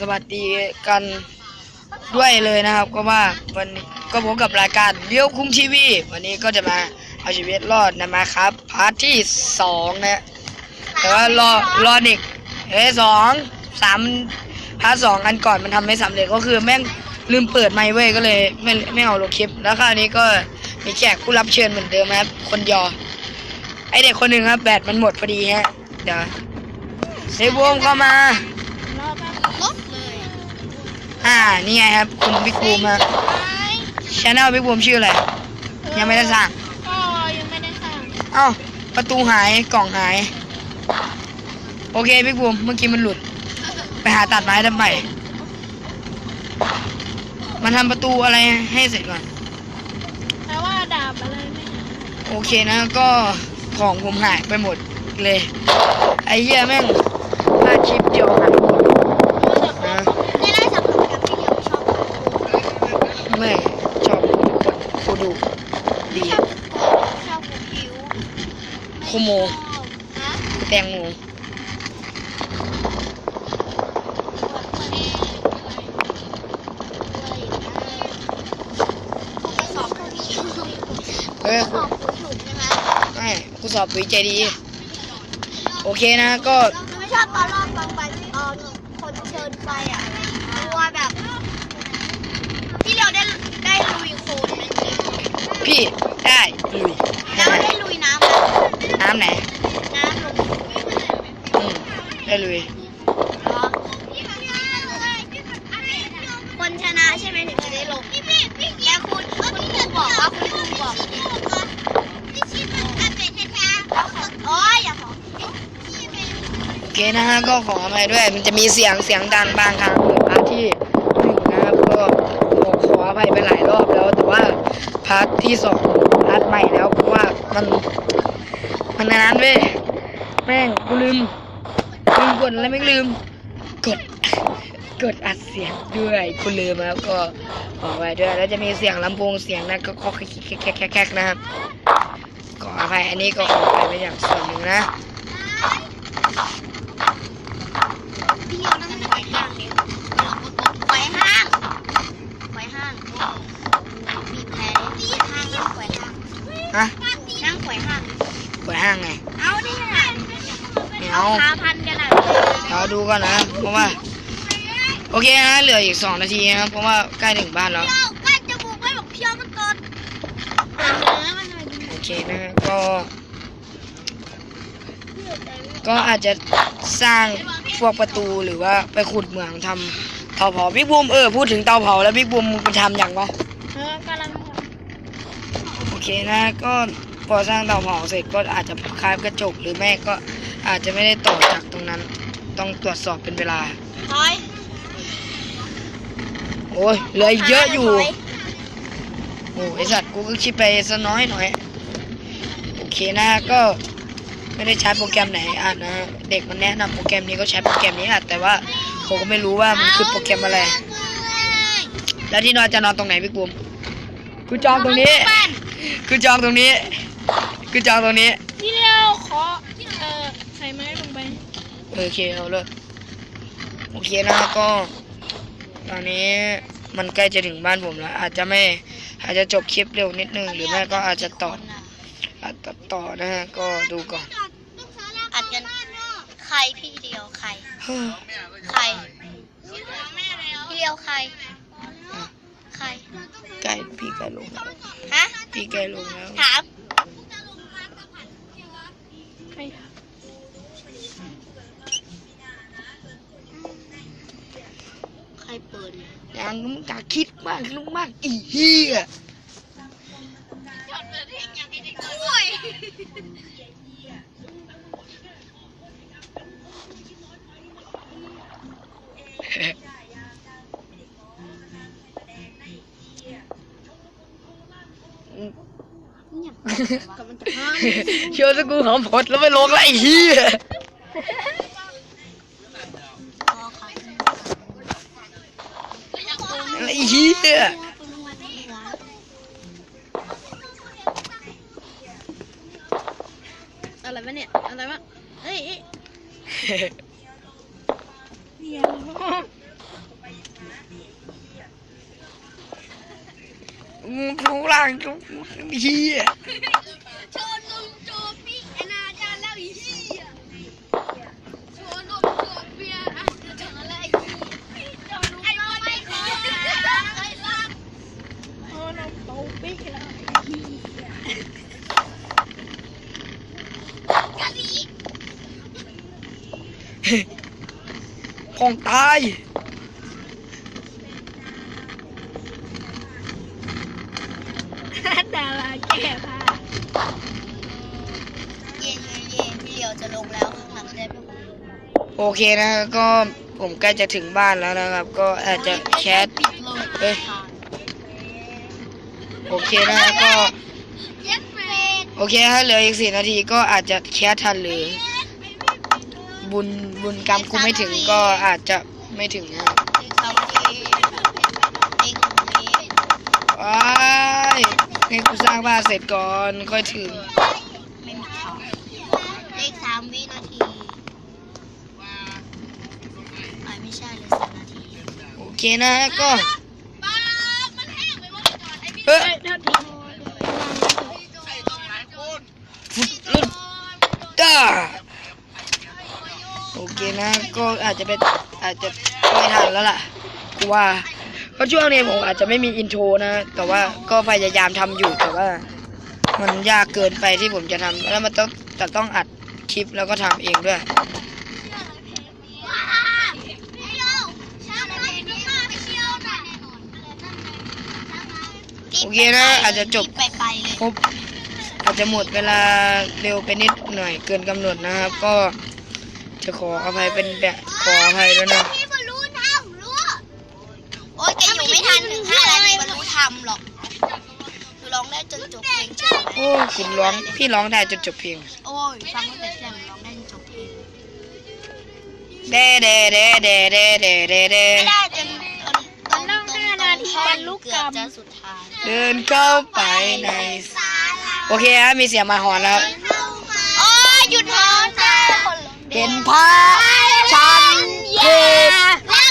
สวัสดีกันด้วยเลยนะครับ ก็ว่าวันก็พบกับรายการเลี้ยวคุ้มทีวีวันนี้ก็จะมาเอาชีวิตรอดนะมาครับพาร์ทที่สองนะแต่ว่ารอรอเด็กเอ้ยสองสามพาร์ทสองอันก่อนมันทำไม่สำเร็จก็คือแม่งลืมเปิดไมค์เว้ยก็เลยไม่ไม่เอาลงคลิป แล้วคราวนี้ก็มีแขกผู้รับเชิญเหมือนเดิมครับ คนยอ ไอเด็กคนหนึ่งครับแบตมันหมดพอดีฮะเดี๋ยวเซบวมเข้ามา อ่า นี่ไงครับ คุณบิ๊กบูมฮะชแนลบิ๊กบูมชื่ออะไร ยังไม่ได้สร้าง ก็ยังไม่ได้สร้างเอ้า ประตูหาย กล่องหาย โอเคบิ๊กบูมเมื่อกี้มันหลุด ไปหาตัดไม้ทำไมมันทำประตูอะไรให้เสร็จก่อนแต่ว่าดาบอะไรไม่หาโอเคนะก็ของผมหายไปหมดเลย ไอ้เหี้ยแม่งพลาดชิปเดียวหายหมดนะ ไม่ได้สับสนกับที่เดียวชอบ ไม่ชอบทุกคนกูดูดี ชอบชอบผิว โคโมฮะแตงโมสอบผิวเออสอบถูกใช่ไหมไม่กูสอบปุ๋ยใจดี โอเคนะก็ไม่ชอบตอนรอบตอนไปตอนคนเชิญไปอะตัวแบบ ที่เราได้ได้ลุยโคลนนั่นเองพี่ได้ลุยแล้วได้ลุย น้ำแบบน้ำไหน น้ำลงอืมได้ลุยคนชนะใช่ไหมถึงจะได้ลงแล้วคุณคุณครูบอกว่าคุณครูบอกโอ้ยอย่าขอโอเคนะฮะก็ขออภัยด้วย มันจะมีเสียงเสียงดังบางครั้งเหมือนพาร์ทที่หนึ่งนะครับก็ขอขออภัยไปหลายรอบแล้ว แต่ว่าพาร์ทที่สองพาร์ทใหม่แล้วเพราะว่ามันมันนานเว้ยแม่งกูลืมลืมกดอะไรไม่ลืม กด กดอัดเสียงด้วยกูลืมแล้วก็ขอไว้ด้วยแล้วจะมีเสียงลำโพงเสียงนะก็ก็แคกแคกแคกแคกนะครับขออภัยอันนี้ก็ขออภัยไปอย่างส่วนหนึ่งนะพี่โยนั่งไขว่ห้างเนี่ยไขว่ห้างไขว่ห้างบีบแผลห้างนั่งไขว่ห้างฮะ นั่งไขว่ห้าง เปิดห้างไง เอาดิค่ะ ไม่ เอาเอาขาพันกันอะเราดูก่อนนะเพราะว่า โอเคนะเหลืออีกสองนาทีนะครับเพราะว่าใกล้ถึงบ้านแล้วเที่ยวกันจมูกไว้บอกเที่ยวมันก่อนเออมันอะไรดีโอเคนะฮะก็ ก็อาจจะสร้างพวกประตูหรือว่าไปขุดเหมืองทำเตาเผาพี่บูมเออพูดถึงเตาเผาแล้วพี่บูมไปทำอย่างวะเออกำลังโอเคนะก็พอสร้างเตาเผาเสร็จก็อาจจะคาบกระจกหรือไม่ก็ อาจจะไม่ได้ต่อจากตรงนั้น ต้องตรวจสอบเป็นเวลา ถอยโอ้ยเหลืออีกเยอะอยู่ โอ้ไอสัตว์กูก็คิดไปซะน้อยหน่อย โอเคนะก็ไม่ได้ใช้โปรแกรมไหนอ่านนะเด็กมันแนะนำโปรแกรมนี้ก็ใช้โปรแกรมนี้อะแต่ว่าผมก็ไม่รู้ว่ามันคือโปรแกรมอะไร แล้วที่นอนจะนอนตรงไหนพี่กุมกูจองตรงนี้บ้านกูจองตรงนี้ กูจองตรงนี้พี่เลี้ยวขอเออใส่ไม้ลงไป โอเคเอาเลยโอเคนะก็ ตอนนี้มันใกล้จะถึงบ้านผมแล้ว อาจจะไม่อาจจะจบคลิปเร็วนิดนึง หรือไม่ก็อาจจะต่ออาจจะต่อนะฮะก็ดูก่อนอัดกันใครพี่เดียวใครเฮ้อใครพี่เดียวใคร ใครใกล้พี่ใกล้ลงแล้วฮะพี่ใกล้ลงแล้วถาม ปิดเนี่ยยังมึงกาคิดมากลุงมากอีเหี้ยคุยกำลังจะห้ามโชว์สกูหอมผดแล้วไปลงแล้วไอ้เหี้ย ยอะไรวะเนี่ย อะไรวะเฮ้ยเฮ้ยดี๋ยวมึงทุกร่างทุกเฮีย พองตาย ดาราแก่ผ้าเย่เย่เย่พี่เดียวจะลงแล้วข้างหลังได้ปะโอเคนะก็ผมใกล้จะถึงบ้านแล้วนะครับ ก็อาจจะแคสปิดลงเอ้ย โอเคนะก็ เย็ดเฟดโอเคถ้าเหลืออีกสี่นาทีก็อาจจะแคสทันหรือ บุญบุญกรรมกูไม่ถึงก็อาจจะไม่ถึงนะครับอีกสองนาทีอีกหนึ่งนาทีว้ายให้กูสร้างบ้านเสร็จก่อนค่อยถึงไม่มีทางอีกสามวินาทีอ่าไม่ใช่เลยสิบนาที โอเคนะก็เฮ้ยฟุตลุดต้าโอเคนะ ก็อาจจะเป็นอาจจะไม่ทันแล้วล่ะกูว่าเพราะช่วงนี้ผมอาจจะไม่มีอินโทรนะ แต่ว่าก็พยายามทำอยู่แต่ว่า มันยากเกินไปที่ผมจะทำแล้วมันต้องจะต้องอัดคลิปแล้วก็ทำเองด้วยโอเคนะ อาจจะจบครบอาจจะหมดเวลาเร็วไปนิดหน่อยเกินกำหนดนะครับ ก็ จะขออภัยเป็นแบบขออภัยด้วยนะพี่บรรลุทำรู้โอ้ยแกอยู่ไม่ทันถึงห้านาทีบรรลุทำหรอกคือร้องได้จนจบเพลงใช่ไหมโอ้คุณร้องพี่ร้องได้จนจบเพลงโอ้ยฟังตั้งแต่เสียงร้องได้จนจบเพลงเด้เด้เด้เด้เด้เด้เด้เด้ไม่ได้จนตอนต้องห้านาทีบรรลุเกือบจะสุดท้ายเดินเข้าไปในโอเคครับมีเสียงหมาหอนแล้ว เห็นพาพฉันผิด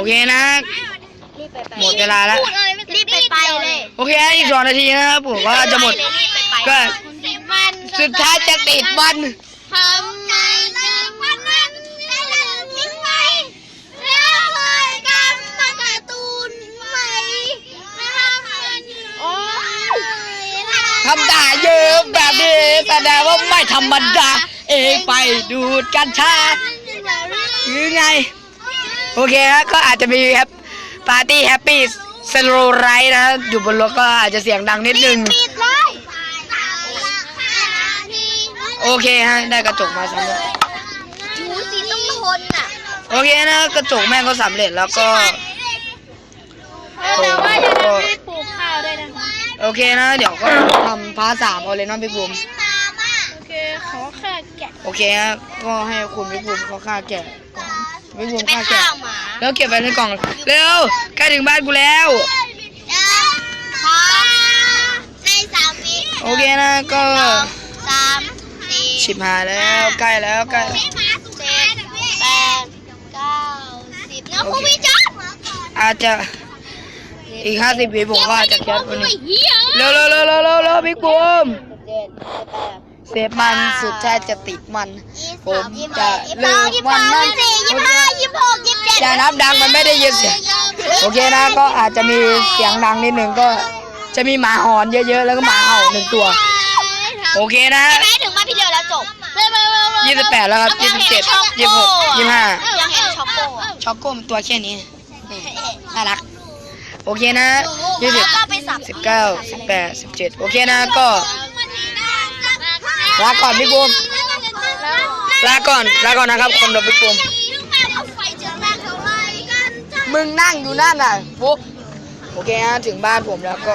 อเคนะรีบไปไปหมดเวลาแล้ว รีบไปไปเลยโอเคอีกสองนาทีนะครับผมว่าจะหมด รีบไปไปก็มันสุดท้ายจะติดวันทำไมลืมวันนั้นและลืมทิ้งไว้แล้วเลยกันมาการ์ตูนใหม่นะครับโอ้ยทำได้เยอะแบบนี้แสดงว่าไม่ธรรมดา เองไปดูดกัญชาหรือไง โอเคฮะก็อาจจะมีแฮปปาร์ตี้แฮปปี้สโลไรนะอยู่บนรถก็อาจจะเสียงดังนิดนึง ปิดเลยโอเคฮะได้กระจกมาสำเร็จหูสีต้องทนอะโอเคนะกระจกแม่งก็สำเร็จแล้วก็ แต่ว่าอย่าลืมรีบปลูกข้าวด้วยนะคะโอเคนะ เดี๋ยวก็ทำพาร์ทสามเอาเลยเน้องพี่บุ๋มโอเคขอแค่แกะโอเคฮะก็ให้คุณพี่บุ๋มเขาฆ่าแกะ ก่อนพี่บุ๋มจะไปฆ่าแกะข้าวหมาแล้วเก็บไว้ในกล่อง เร็วใกล้ถึงบ้านกูแล้วขอในสามวิโอเคนะก็สองสามสี่ชิบหายแล้วใกล้แล้วใกล้เจ็ดแปดเก้าสิบแล้วคุณพี่จ๊อบอาจจะอีกห้าสิบวิผมว่าจะแคปวันนี้เหี้ยเร็วเร็วเร็วเร็วเร็วเร็วพี่บุ๋มเสพมันสุดท้ายจะติดมัน ผมจะเลิกวันนั้น ยี่สิบห้ายี่สิบหกยี่สิบเจ็ดอย่านับดังมันไม่ได้ยินเสียงโอเคนะก็อาจจะมีเสียงดังนิดนึงก็จะมีหมาหอนเยอะๆ แล้วก็หมาเห่าหนึ่งตัว โอเคนะใช่ไหมถึงมาพี่เดียวแล้วจบยี่สิบแปดแล้วครับยี่สิบเจ็ดยี่สิบหกยี่สิบห้ายังเห็นช็อกโกอะช็อกโก้มันตัวแค่นี้นี่น่ารักโอเคนะยี่สิบก็ไปสับสิบเก้าสิบแปดสิบเจ็ดโอเคนะก็ลาก่อนพี่บูมลาก่อนลาก่อนนะครับคนเราพี่บูม มึงนั่งอยู่นั่นน่ะฟุกโอเคฮะถึงบ้านผมแล้วก็